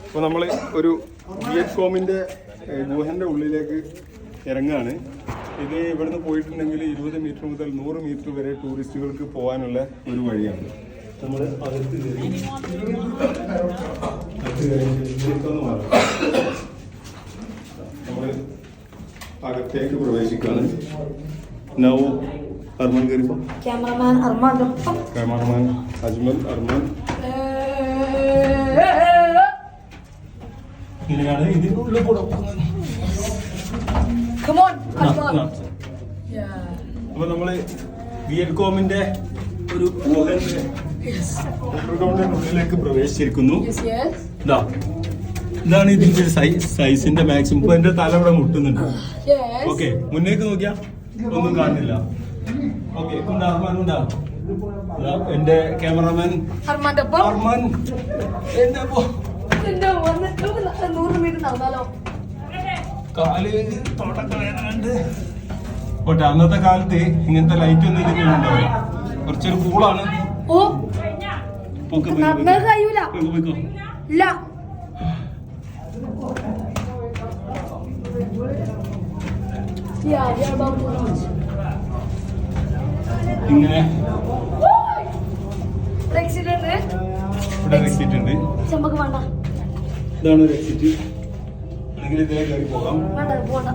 ഇപ്പൊ നമ്മൾ ഒരു ഏഹ്, ഗുഹന്റെ ഉള്ളിലേക്ക് ഇറങ്ങാണ് ഇത് ഇവിടുന്ന് പോയിട്ടുണ്ടെങ്കിൽ ഇരുപത് മീറ്റർ മുതൽ നൂറ് മീറ്റർ വരെ ടൂറിസ്റ്റുകൾക്ക് പോകാനുള്ള ഒരു വഴിയാണ്. നമ്മൾ. നമ്മൾ അകത്തേക്ക് പ്രവേശിക്കാണ് നൗ അർമാൻ കയറിപ്പോ ക്യാമറമാൻ അർമാന്റെ ഒപ്പം ക്യാമറമാൻ അജ്മൽ അർമാൻ. ഇങ്ങനെയാണ് ഇതിനുള്ളിൽ കൂടെ അപ്പൊ നമ്മൾ വിയറ്റ്കോമിന്റെ ഒരു ഉള്ളിലേക്ക് പ്രവേശിച്ചിരിക്കുന്നു. ഇതാ ഇതാണ് ഇതിന്റെ സൈസ് സൈസിന്റെ മാക്സിമം. ഇപ്പൊ എന്റെ തല ഇവിടെ മുട്ടുന്നുണ്ട്. ഓക്കെ മുന്നേക്ക് നോക്കിയാ ഒന്നും കാണുന്നില്ല. ഓക്കെ ഉണ്ടാ അർമാൻ ഉണ്ടാ എന്റെ ക്യാമറമാൻ അർമാൻ എന്റെ കാൽ തോട്ടക്കളയാണ്ട് പോട്ടെ അന്നത്തെ കാലത്ത് ഇങ്ങനത്തെ ലൈറ്റ് ഒന്നും ഉണ്ടാവില്ല കുറച്ചൊരു കൂളാണ്. ഓ പൊക്ക് പോയി, നടന്നത് പോയി. കഴിയൂല. പോയിക്കോ, പോയിക്കോ. ഇല്ല. Yeah, yeah, about ഇങ്ങനെ ഇവിടെ എക്സിറ്റ് ഉണ്ട് ഇതാണ് ഒരു എക്സിറ്റ് അല്ലെങ്കിൽ ഇതിലെ കയറി പോകാം. പോണ്ട.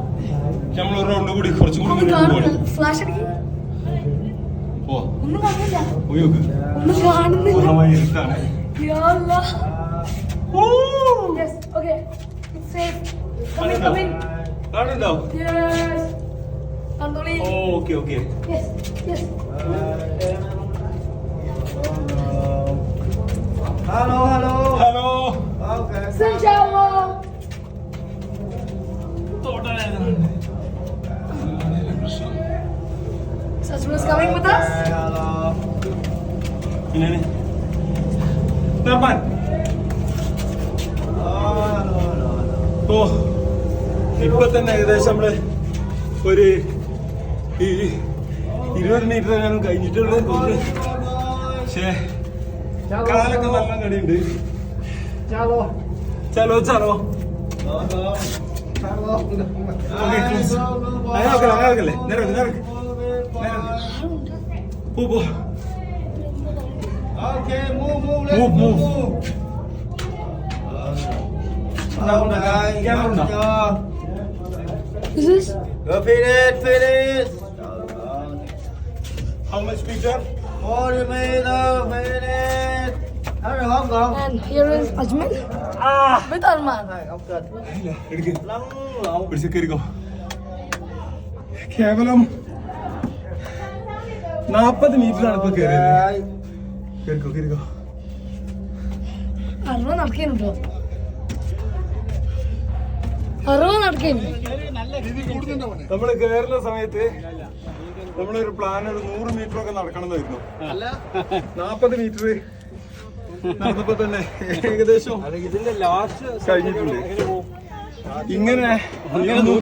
നമ്മൾ ഒരു റൗണ്ട് കൂടി കുറച്ചും കൂടി മുന്നോട്ട് പോകണം കാണുന്നുണ്ടോ. Okay okay Yes, yes. Halo, halo. Hello Oke. Senjawa. Sajman is coming with us. Halo, halo, halo. ഓ ഇപ്പൊ തന്നെ ഏകദേശം നമ്മൾ ഒരു ഈ ഇരുപത് മീറ്റർ ഞാൻ കഴിഞ്ഞിട്ടുള്ളത് തോന്നുന്നു പക്ഷേ കാലൊക്കെ നല്ല കടിയുണ്ട് Halo. ചലോ ചലോ Halo. Halo. ഓക്കെ അങ്ങനെ നോക്കല്ലേ നേരെ നേരെ പോ പോ Oke, move, move, let's Move, move. move. Udah, udah. Jangan, udah. This is Go finish, finish. How much? Forty meter, finish. Hurry, không còn. and here is Ajman Ah. with Arman. Này, không cần. ഇല്ല, എടുക്ക്. Lăn lộn. പിടിച്ച് കയറിക്കോ കേവലം നാപ്പത് metre ആണ് ഇപ്പൊ കയറിയത് Rồi. കയറിക്കോ കയറിക്കോ നടക്കുന്നുണ്ടോ അറുപത് നടക്കുന്നു നമ്മൾ കയറുന്ന സമയത്ത് നമ്മളൊരു പ്ലാൻ ഒരു നൂറ് മീറ്റർ ഒക്കെ നടക്കണമെന്നായിരുന്നു നാപ്പത് മീറ്റർ നടന്നപ്പോ തന്നെ ഏകദേശം ഇതിന്റെ ലാസ്റ്റ് കഴിഞ്ഞിട്ടുണ്ട്. ഇങ്ങനെ ഇങ്ങനെ